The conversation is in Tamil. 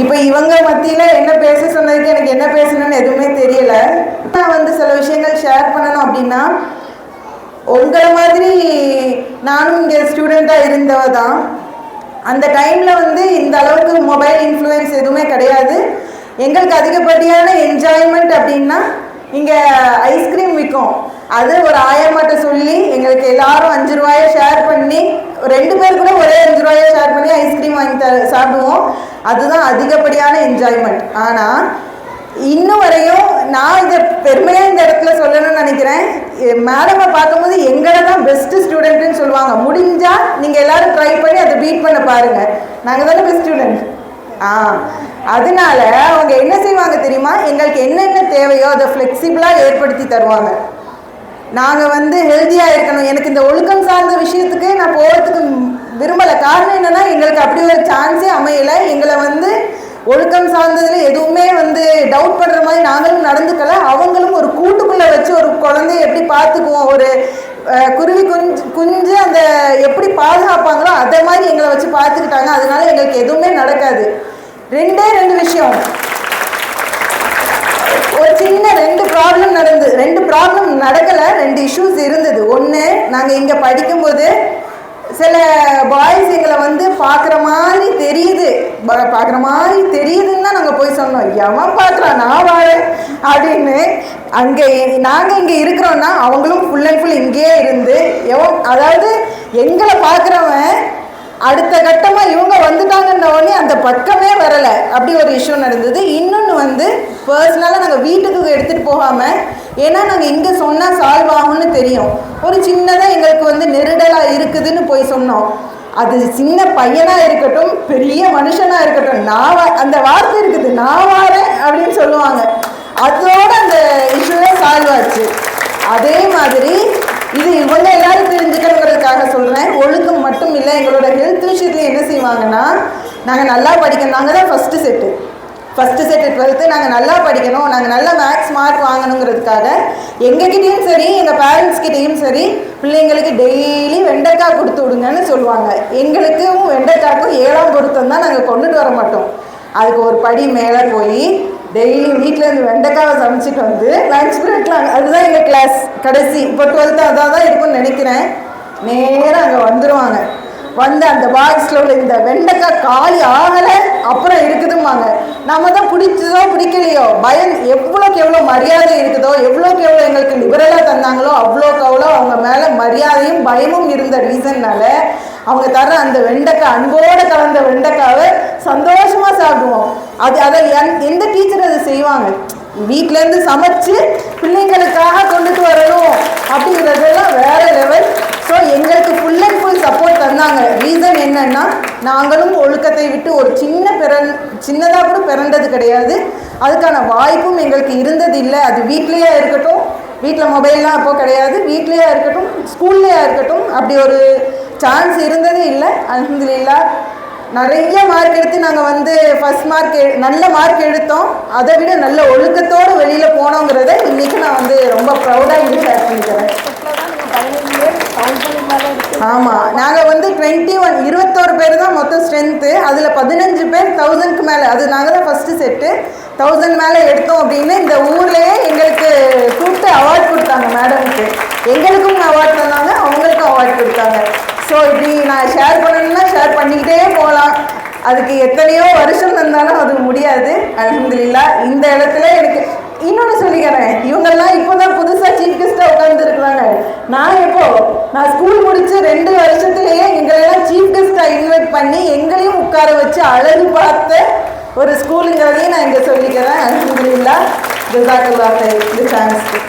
இப்போ இவங்க மத்தியில் என்ன பேச சொன்னதுக்கு எனக்கு என்ன பேசணும்னு எதுவுமே தெரியல. நான் வந்து சில விஷயங்கள் ஷேர் பண்ணணும் அப்படின்னா உங்களை மாதிரி நானும் இங்கே ஸ்டூடெண்ட்டாக இருந்தவ தான். அந்த டைமில் வந்து இந்த அளவுக்கு மொபைல் இன்ஃப்ளூயன்ஸ் எதுவுமே கிடையாது. எங்களுக்கு அதிகப்படியான என்ஜாய்மெண்ட் அப்படின்னா இங்கே ஐஸ்கிரீம் விற்கும் அது ஒரு ஆயம்மாட்ட சொல்லி எங்களுக்கு எல்லாரும் அஞ்சு ரூபாயை ஷேர் பண்ணி ரெண்டு பேர் கூட ஒரே அஞ்சு ரூபாயை ஷேர் பண்ணி ஐஸ்கிரீம் வாங்கி த சாப்பிடுவோம். அதுதான் அதிகப்படியான என்ஜாய்மெண்ட் ஆனால் இன்னும் வரையும் நான் இதை பெருமையாக இந்த இடத்துல சொல்லணும்னு நினைக்கிறேன். மேடமை பார்க்கும்போது எங்களை தான் பெஸ்ட் ஸ்டூடெண்ட்டுன்னு சொல்லுவாங்க. முடிஞ்சால் நீங்கள் எல்லாரும் ட்ரை பண்ணி அதை பீட் பண்ண பாருங்கள் நாங்கள் தானே பெஸ்ட் ஸ்டூடெண்ட் ஆ. அதனால அவங்க என்ன செய்வாங்க தெரியுமா? எங்களுக்கு என்னென்ன தேவையோ அதை ஃப்ளெக்சிபிளாக ஏற்படுத்தி தருவாங்க. நாங்கள் வந்து ஹெல்த்தியாக இருக்கணும். எனக்கு இந்த ஒழுக்கம் சார்ந்த விஷயத்துக்கு நான் போகிறதுக்கு விரும்பலை. காரணம் என்னன்னா எங்களுக்கு அப்படி ஒரு சான்ஸே அமையலை. எங்களை வந்து ஒழுக்கம் சார்ந்ததில் எதுவுமே வந்து டவுட் பண்ணுற மாதிரி நாங்களும் நடந்துக்கல. அவங்களும் ஒரு கூட்டுக்குள்ளே வச்சு ஒரு குழந்தைய எப்படி பார்த்துக்குவோம்? ஒரு குறி கொஞ்சம் குஞ்சு அந்த எப்படி பாதுகாப்பாங்களோ அதை மாதிரி எங்களை வச்சு பார்த்துக்கிட்டாங்க. அதனால எங்களுக்கு எதுவுமே நடக்காது. ரெண்டே ரெண்டு விஷயம். ஒரு சின்ன ரெண்டு ப்ராப்ளம் நடந்தது ரெண்டு ப்ராப்ளம் நடக்கலை ரெண்டு இஷ்யூஸ் இருந்தது. ஒன்று நாங்கள் இங்கே படிக்கும்போது சில பாய்ஸ் எங்களை வந்து பார்க்குற மாதிரி தெரியுது. பார்க்குற மாதிரி தெரியுதுன்னு தான் நாங்கள் போய் சொன்னோம். எவன் பார்க்குறான்? நான் வாழேன் அப்படின்னு. அங்கே நாங்கள் இங்கே இருக்கிறோன்னா அவங்களும் ஃபுல் அண்ட் ஃபுல் இங்கேயே இருந்து எவன் அதாவது எங்களை பார்க்குறவன் அடுத்த கட்டமாக இவங்க வந்துட்டாங்கன்ன உடனே அந்த பக்கமே வரலை. அப்படி ஒரு இஷ்யூ நடந்தது. இன்னொன்று வந்து பர்சனலாக நாங்கள் வீட்டுக்கு எடுத்துகிட்டு போகாமல் ஏன்னா நாங்கள் இங்கே சொன்னால் சால்வ் ஆகும்னு தெரியும். ஒரு சின்னதாக எங்களுக்கு வந்து நெருடலாக இருக்குதுன்னு போய் சொன்னோம். அது சின்ன பையனாக இருக்கட்டும் பெரிய மனுஷனாக இருக்கட்டும் நான் வா- அந்த வார்த்தை இருக்குது நான் வாரேன் அப்படின்னு சொல்லுவாங்க. அதோட அந்த இஷ்யூவே சால்வ் ஆச்சு. அதே மாதிரி இது இவங்க எல்லாரும் தெரிஞ்சுக்கணுங்கிறதுக்காக சொல்கிறேன் ஒழுக்கம் மட்டும் இல்லை எங்களோட ஹெல்த் விஷயத்துல என்ன செய்வாங்கன்னா நாங்கள் நல்லா படிக்கணும். நாங்கள் தான் first set first set twelfth நாங்கள் நல்லா படிக்கணும். நாங்கள் நல்ல மேக்ஸ் மார்க் வாங்கணுங்கிறதுக்காக எங்ககிட்டேயும் சரி எங்கள் பேரண்ட்ஸ்கிட்டேயும் சரி பிள்ளைங்களுக்கு டெய்லி வெண்டைக்காய் கொடுத்து விடுங்கன்னு சொல்லுவாங்க. எங்களுக்கும் வெண்டைக்காய்க்கும் ஏழாம் பொருத்தம் தான் நாங்கள் கொண்டுட்டு வர மாட்டோம். அதுக்கு ஒரு படி மேலே போய் டெய்லி வீட்டில் இருந்து வெண்டைக்காவை சமைச்சிட்டு வந்து லஞ்ச் பிரேக்கில் அதுதான் எங்கள் கிளாஸ் கடைசி இப்போ டுவெல்த்து அதான் தான் இருக்கும்னு நினைக்கிறேன். நேராக அங்கே வந்துடுவாங்க வந்து அந்த பாக்ஸில் உள்ள இந்த வெண்டைக்காய் காலி ஆகலை அப்புறம் இருக்குதும்பாங்க. நம்ம தான் பிடிச்சதோ பிடிக்கலையோ பயம் எவ்வளோக்கு எவ்வளோ மரியாதை இருக்குதோ எவ்வளோக்கு எவ்வளோ எங்களுக்கு லிபரலாக தந்தாங்களோ அவ்வளோக்கு அவ்வளோ அவங்க மேலே மரியாதையும் பயமும் இருந்த ரீசன்னால அவங்க தர அந்த வெண்டைக்காய் அன்போடு கலந்த வெண்டைக்காவை சந்தோஷமாக சாப்பிடுவோம். அது அதை எந்த டீச்சர் அதை செய்வாங்க? வீட்டிலேருந்து சமைச்சு பிள்ளைங்களுக்காக கொண்டுட்டு வரணும் அப்படிங்கிறதெல்லாம் வேற லெவல் ஸோ எங்களுக்கு ஃபுல் அண்ட் ஃபுல் சப்போர்ட் தந்தாங்க. ரீசன் என்னன்னா நாங்களும் ஒழுக்கத்தை விட்டு ஒரு சின்ன பிறன் சின்னதாக கூட பிறந்தது கிடையாது. அதுக்கான வாய்ப்பும் எங்களுக்கு இருந்தது இல்லை அது வீட்லேயே இருக்கட்டும் வீட்டில் மொபைல்லாம் அப்போ கிடையாது. வீட்லேயே இருக்கட்டும் ஸ்கூல்லையா இருக்கட்டும் அப்படி ஒரு சான்ஸ் இருந்ததே இல்லை. அலமதுல்லா நிறைய மார்க் எடுத்து நாங்கள் வந்து ஃபஸ்ட் மார்க் நல்ல மார்க் எடுத்தோம். அதை விட நல்ல ஒழுக்கத்தோடு வெளியில் போனோங்கிறத இன்றைக்கி நான் வந்து ரொம்ப ப்ரௌடாக இங்கே ஷேர் பண்ணிக்கிறேன் ஆமாம் நாங்கள் வந்து டுவெண்ட்டி ஒன் இருபத்தோரு பேர் தான் மொத்தம் ஸ்ட்ரென்த்து அதில் பதினஞ்சு பேர் தௌசண்ட்க்கு மேலே. அது நாங்கள் தான் ஃபஸ்ட்டு செட்டு தௌசண்ட் மேலே எடுத்தோம் அப்படின்னு இந்த ஊர்லேயே எங்களுக்கு கூப்பிட்டு அவார்ட் கொடுத்தாங்க மேடமுக்கு எங்களுக்கும் அவார்ட் தந்தாங்க அவங்களுக்கும் அவார்ட் கொடுத்தாங்க. ஸோ இப்படி நான் ஷேர் பண்ணணும்னா ஷேர் பண்ணிக்கிட்டே போகலாம். அதுக்கு எத்தனையோ வருஷம் தந்தாலும் அது முடியாது. அலமதுல்லா இந்த இடத்துல எனக்கு இன்னொன்று சொல்லிக்கிறேன். இவங்கெல்லாம் இப்போ தான் புதுசாக சீஃப் கெஸ்ட்டாக உட்காந்துருக்குறாங்க நான் எப்போ? நான் ஸ்கூல் முடிச்சு ரெண்டு வருஷத்துலேயே எங்களெல்லாம் சீஃப் கெஸ்ட்டாக இன்வைட் பண்ணி எங்களையும் உட்கார வச்சு அழகு பார்த்த ஒரு ஸ்கூலுங்கிறதையும் நான் இங்கே சொல்லிக்கிறேன். அலமதுல்லா ஜசாக்கல்லாஹ் இந்த சான்ஸ்க்கு